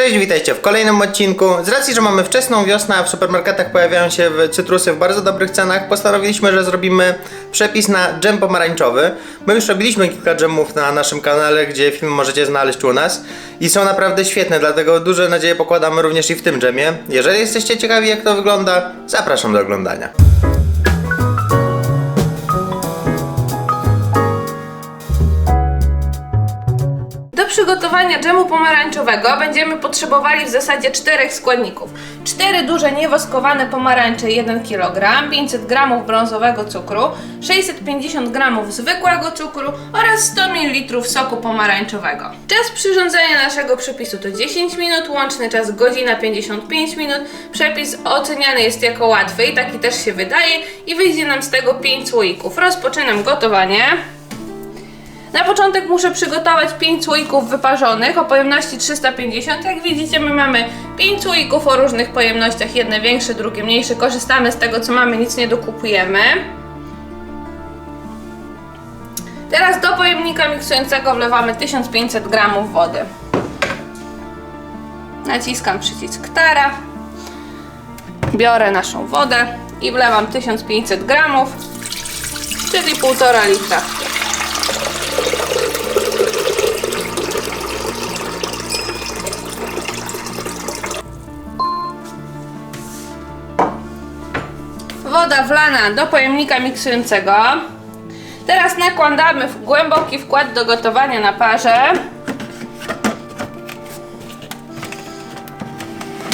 Cześć, witajcie w kolejnym odcinku. Z racji, że mamy wczesną wiosnę, a w supermarketach pojawiają się cytrusy w bardzo dobrych cenach, postanowiliśmy, że zrobimy przepis na dżem pomarańczowy. My już robiliśmy kilka dżemów na naszym kanale, gdzie film możecie znaleźć u nas i są naprawdę świetne, dlatego duże nadzieje pokładamy również i w tym dżemie. Jeżeli jesteście ciekawi jak to wygląda, zapraszam do oglądania. Przygotowania dżemu pomarańczowego będziemy potrzebowali w zasadzie czterech składników. 4 duże niewoskowane pomarańcze 1 kg, 500 g brązowego cukru, 650 g zwykłego cukru oraz 100 ml soku pomarańczowego. Czas przyrządzenia naszego przepisu to 10 minut, łączny czas godzina 55 minut. Przepis oceniany jest jako łatwy i taki też się wydaje i wyjdzie nam z tego 5 słoików. Rozpoczynam gotowanie. Na początek muszę przygotować 5 słoików wyparzonych o pojemności 350. Jak widzicie, my mamy 5 słoików o różnych pojemnościach, jedne większe, drugie mniejsze. Korzystamy z tego, co mamy, nic nie dokupujemy. Teraz do pojemnika miksującego wlewamy 1500 g wody. Naciskam przycisk Tara. Biorę naszą wodę i wlewam 1500 g, czyli 1,5 litra. Woda wlana do pojemnika miksującego. Teraz nakładamy głęboki wkład do gotowania na parze.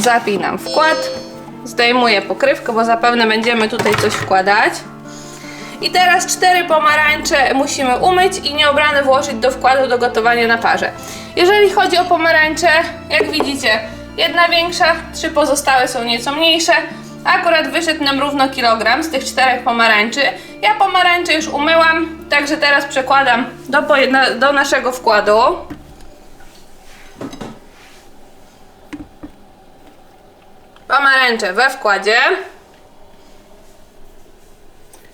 Zapinam wkład. Zdejmuję pokrywkę, bo zapewne będziemy tutaj coś wkładać. I teraz cztery pomarańcze musimy umyć i nieobrane włożyć do wkładu do gotowania na parze. Jeżeli chodzi o pomarańcze, jak widzicie, jedna większa, trzy pozostałe są nieco mniejsze. Akurat wyszedł nam równo kilogram z tych czterech pomarańczy. Ja pomarańcze już umyłam, także teraz przekładam do, do naszego wkładu. Pomarańcze we wkładzie.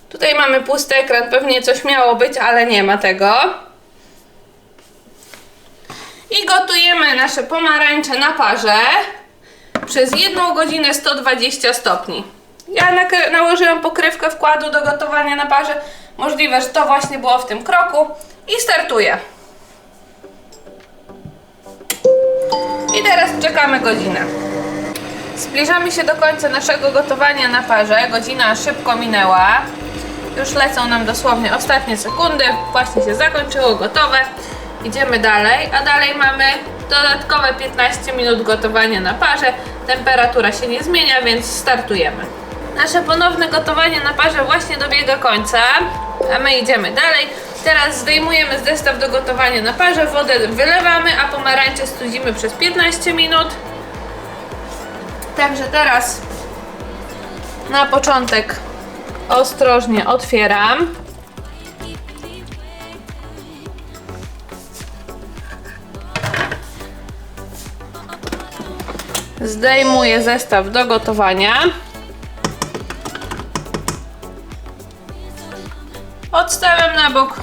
Tutaj mamy pusty ekran, pewnie coś miało być, ale nie ma tego. I gotujemy nasze pomarańcze na parze przez 1 godzinę 120 stopni. Ja nałożyłam pokrywkę wkładu do gotowania na parze. Możliwe, że to właśnie było w tym kroku. I startuję. I teraz czekamy godzinę. Zbliżamy się do końca naszego gotowania na parze. Godzina szybko minęła. Już lecą nam dosłownie ostatnie sekundy. Właśnie się zakończyło, gotowe. Idziemy dalej, a dalej mamy dodatkowe 15 minut gotowania na parze. Temperatura się nie zmienia, więc startujemy. Nasze ponowne gotowanie na parze właśnie dobiega końca, a my idziemy dalej. Teraz zdejmujemy zestaw do gotowania na parze, wodę wylewamy, a pomarańcze studzimy przez 15 minut. Także teraz na początek ostrożnie otwieram. Zdejmuję zestaw do gotowania. Odstawiam na bok.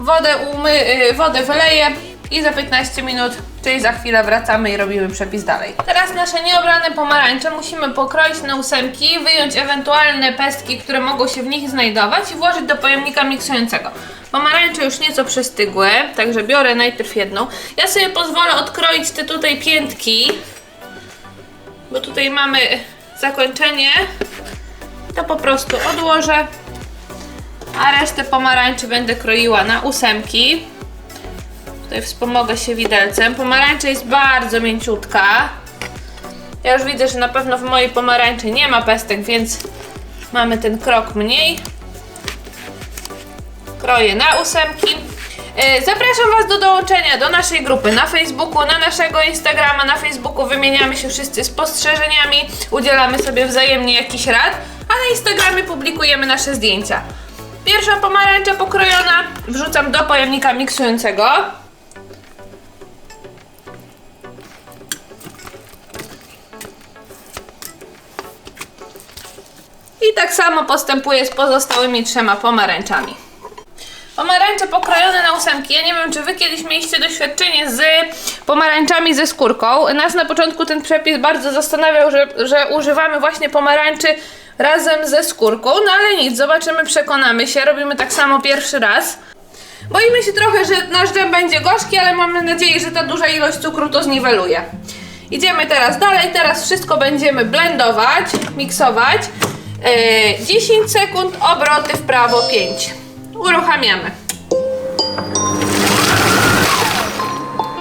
Wodę, umy, y, wodę wyleję i za 15 minut, czyli za chwilę wracamy i robimy przepis dalej. Teraz nasze nieobrane pomarańcze musimy pokroić na ósemki, wyjąć ewentualne pestki, które mogą się w nich znajdować i włożyć do pojemnika miksującego. Pomarańcze już nieco przystygły, także biorę najpierw jedną. Ja sobie pozwolę odkroić te tutaj piętki, bo tutaj mamy zakończenie. To po prostu odłożę, a resztę pomarańczy będę kroiła na ósemki. Tutaj wspomogę się widelcem. Pomarańcza jest bardzo mięciutka. Ja już widzę, że na pewno w mojej pomarańczy nie ma pestek, więc mamy ten krok mniej. Kroję na ósemki. E, Zapraszam Was do dołączenia do naszej grupy na Facebooku, na naszego Instagrama. Na Facebooku wymieniamy się wszyscy spostrzeżeniami, udzielamy sobie wzajemnie jakichś rad, a na Instagramie publikujemy nasze zdjęcia. Pierwsza pomarańcza pokrojona wrzucam do pojemnika miksującego. I tak samo postępuję z pozostałymi trzema pomarańczami. Pomarańcze pokrojone ósemki. Ja nie wiem, czy wy kiedyś mieliście doświadczenie z pomarańczami ze skórką. Nas na początku ten przepis bardzo zastanawiał, że, że używamy właśnie pomarańczy razem ze skórką, no ale nic, zobaczymy, przekonamy się. Robimy tak samo pierwszy raz. Boimy się trochę, że nasz dżem będzie gorzki, ale mamy nadzieję, że ta duża ilość cukru to zniweluje. Idziemy teraz dalej, teraz wszystko będziemy blendować, miksować. Yy, 10 sekund, obroty w prawo 5. Uruchamiamy.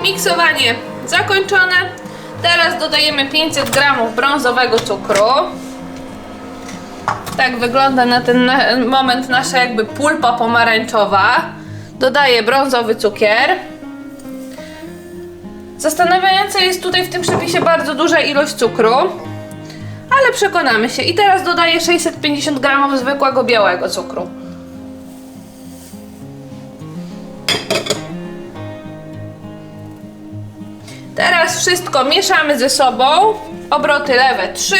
Miksowanie zakończone. Teraz dodajemy 500 gramów brązowego cukru. Tak wygląda na ten moment nasza jakby pulpa pomarańczowa. Dodaję brązowy cukier. Zastanawiająca jest tutaj w tym przepisie bardzo duża ilość cukru, ale przekonamy się. I teraz dodaję 650 gramów zwykłego białego cukru. Wszystko mieszamy ze sobą. Obroty lewe 3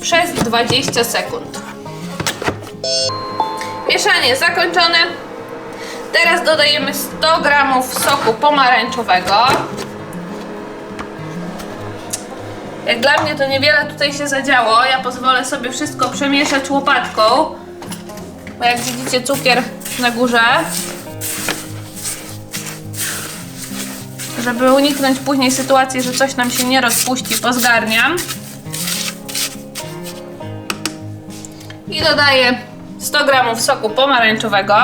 przez 20 sekund. Mieszanie zakończone. Teraz dodajemy 100 gramów soku pomarańczowego. Jak dla mnie to niewiele tutaj się zadziało. Ja pozwolę sobie wszystko przemieszać łopatką. Bo jak widzicie cukier na górze. Żeby uniknąć później sytuacji, że coś nam się nie rozpuści, pozgarniam. I dodaję 100 gramów soku pomarańczowego.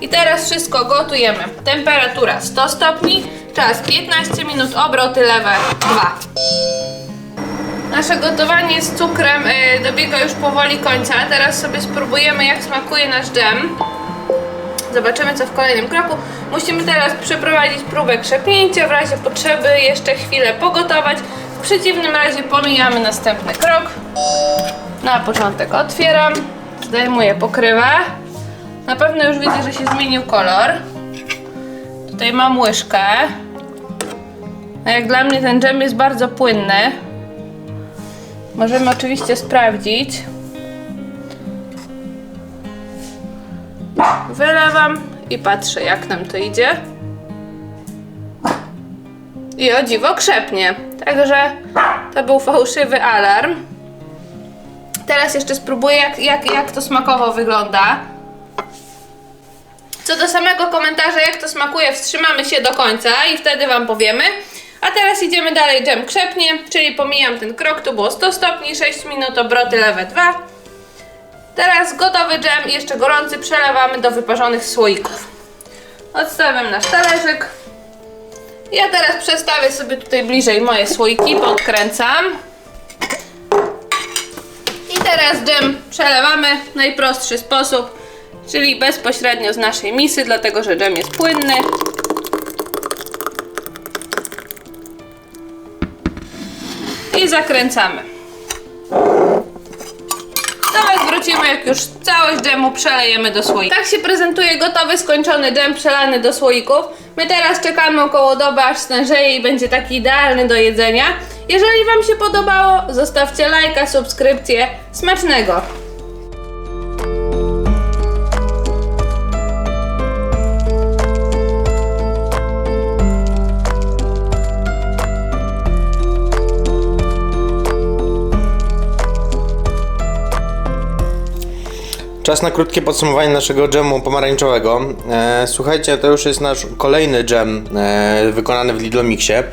I teraz wszystko gotujemy. Temperatura 100 stopni, czas 15 minut, obroty lewe 2. Nasze gotowanie z cukrem y, dobiega już powoli końca. Teraz sobie spróbujemy jak smakuje nasz dżem. Zobaczymy co w kolejnym kroku. Musimy teraz przeprowadzić próbę krzepięcia, w razie potrzeby jeszcze chwilę pogotować. W przeciwnym razie pomijamy następny krok. Na początek otwieram, zdejmuję pokrywę. Na pewno już widzę, że się zmienił kolor. Tutaj mam łyżkę. A jak dla mnie ten dżem jest bardzo płynny. Możemy oczywiście sprawdzić. Wylewam i patrzę jak nam to idzie. I o dziwo krzepnie. Także to był fałszywy alarm. Teraz jeszcze spróbuję jak, jak, jak to smakowo wygląda. Co do samego komentarza, jak to smakuje, wstrzymamy się do końca i wtedy Wam powiemy. A teraz idziemy dalej, dżem krzepnie, czyli pomijam ten krok, tu było 100 stopni, 6 minut, obroty lewe 2. Teraz gotowy dżem, jeszcze gorący, przelewamy do wyparzonych słoików. Odstawiam nasz talerzyk. Ja teraz przestawię sobie tutaj bliżej moje słoiki, podkręcam. I teraz dżem przelewamy w najprostszy sposób, czyli bezpośrednio z naszej misy, dlatego że dżem jest płynny. I zakręcamy. Teraz wrócimy, jak już całość dżemu przelejemy do słoika. Tak się prezentuje gotowy, skończony dżem przelany do słoików. My teraz czekamy około doby, aż stężeje i będzie taki idealny do jedzenia. Jeżeli Wam się podobało, zostawcie lajka, subskrypcję. Smacznego! Czas na krótkie podsumowanie naszego dżemu pomarańczowego. E, słuchajcie, to już jest nasz kolejny dżem e, wykonany w Lidlomixie.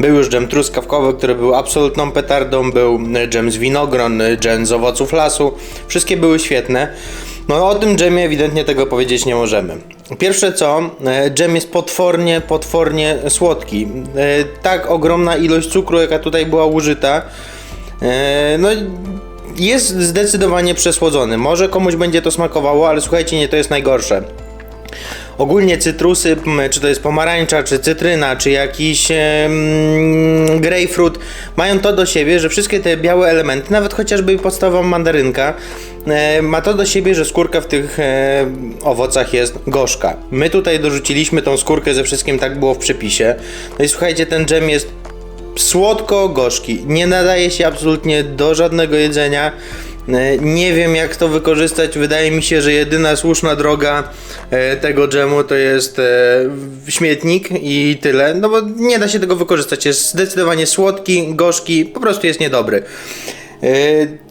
Był już dżem truskawkowy, który był absolutną petardą, był dżem z winogron, dżem z owoców lasu. Wszystkie były świetne. No o tym dżemie ewidentnie tego powiedzieć nie możemy. Pierwsze co, e, dżem jest potwornie, potwornie słodki. E, tak ogromna ilość cukru, jaka tutaj była użyta, e, no jest zdecydowanie przesłodzony. Może komuś będzie to smakowało, ale słuchajcie, nie to jest najgorsze. Ogólnie cytrusy, czy to jest pomarańcza, czy cytryna, czy jakiś em, grapefruit, mają to do siebie, że wszystkie te białe elementy, nawet chociażby podstawowa mandarynka, e, ma to do siebie, że skórka w tych e, owocach jest gorzka. My tutaj dorzuciliśmy tą skórkę ze wszystkim, tak było w przepisie. No i słuchajcie, ten dżem jest słodko-gorzki. Nie nadaje się absolutnie do żadnego jedzenia. E, Nie wiem jak to wykorzystać. Wydaje mi się, że jedyna słuszna droga e, tego dżemu to jest e, śmietnik i tyle. No bo nie da się tego wykorzystać. Jest zdecydowanie słodki, gorzki, po prostu jest niedobry.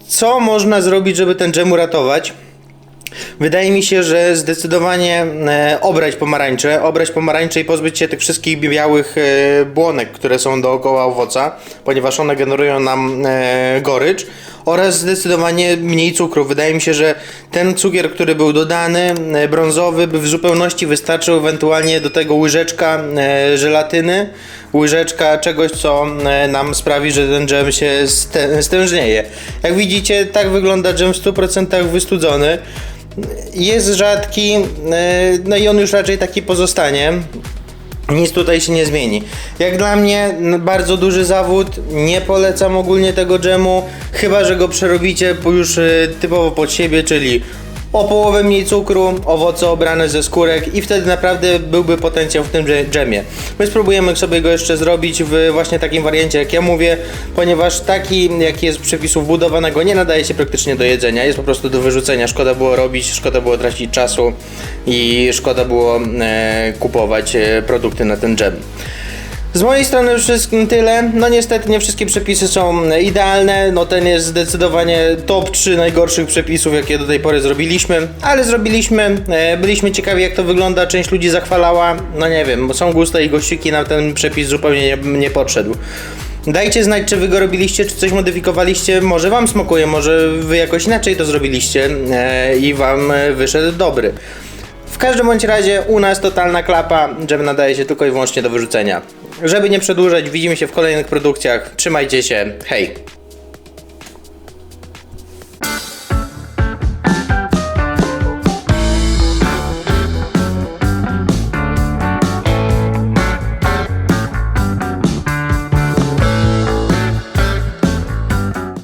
Co można zrobić, żeby ten dżem uratować? Wydaje mi się, że zdecydowanie e, obrać pomarańcze, obrać pomarańcze i pozbyć się tych wszystkich białych e, błonek, które są dookoła owoca, ponieważ one generują nam e, gorycz oraz zdecydowanie mniej cukru. Wydaje mi się, że ten cukier, który był dodany, brązowy, by w zupełności wystarczył ewentualnie do tego łyżeczka żelatyny, łyżeczka czegoś, co nam sprawi, że ten dżem się stę- stężnieje. Jak widzicie, tak wygląda dżem w 100% wystudzony. Jest rzadki, e, no i on już raczej taki pozostanie. Nic tutaj się nie zmieni. Jak dla mnie bardzo duży zawód, nie polecam ogólnie tego dżemu, chyba że go przerobicie już e, typowo pod siebie, czyli o połowę mniej cukru, owoce obrane ze skórek i wtedy naprawdę byłby potencjał w tym dże- dżemie. My spróbujemy sobie go jeszcze zrobić w właśnie takim wariancie jak ja mówię, ponieważ taki jaki jest z przepisów budowanego nie nadaje się praktycznie do jedzenia, jest po prostu do wyrzucenia. Szkoda było robić, szkoda było tracić czasu i szkoda było e, kupować e, produkty na ten dżem. Z mojej strony już wszystkim tyle. No niestety nie wszystkie przepisy są idealne. No ten jest zdecydowanie top 3 najgorszych przepisów, jakie do tej pory zrobiliśmy. Ale zrobiliśmy. E, byliśmy ciekawi jak to wygląda. Część ludzi zachwalała. No nie wiem, bo są gusta i gościki na ten przepis zupełnie nie, nie podszedł. Dajcie znać, czy wy go robiliście, czy coś modyfikowaliście. Może wam smakuje, może wy jakoś inaczej to zrobiliście e, i wam wyszedł dobry. W każdym bądź razie u nas totalna klapa, dżem nadaje się tylko i wyłącznie do wyrzucenia. Żeby nie przedłużać, widzimy się w kolejnych produkcjach. Trzymajcie się, hej!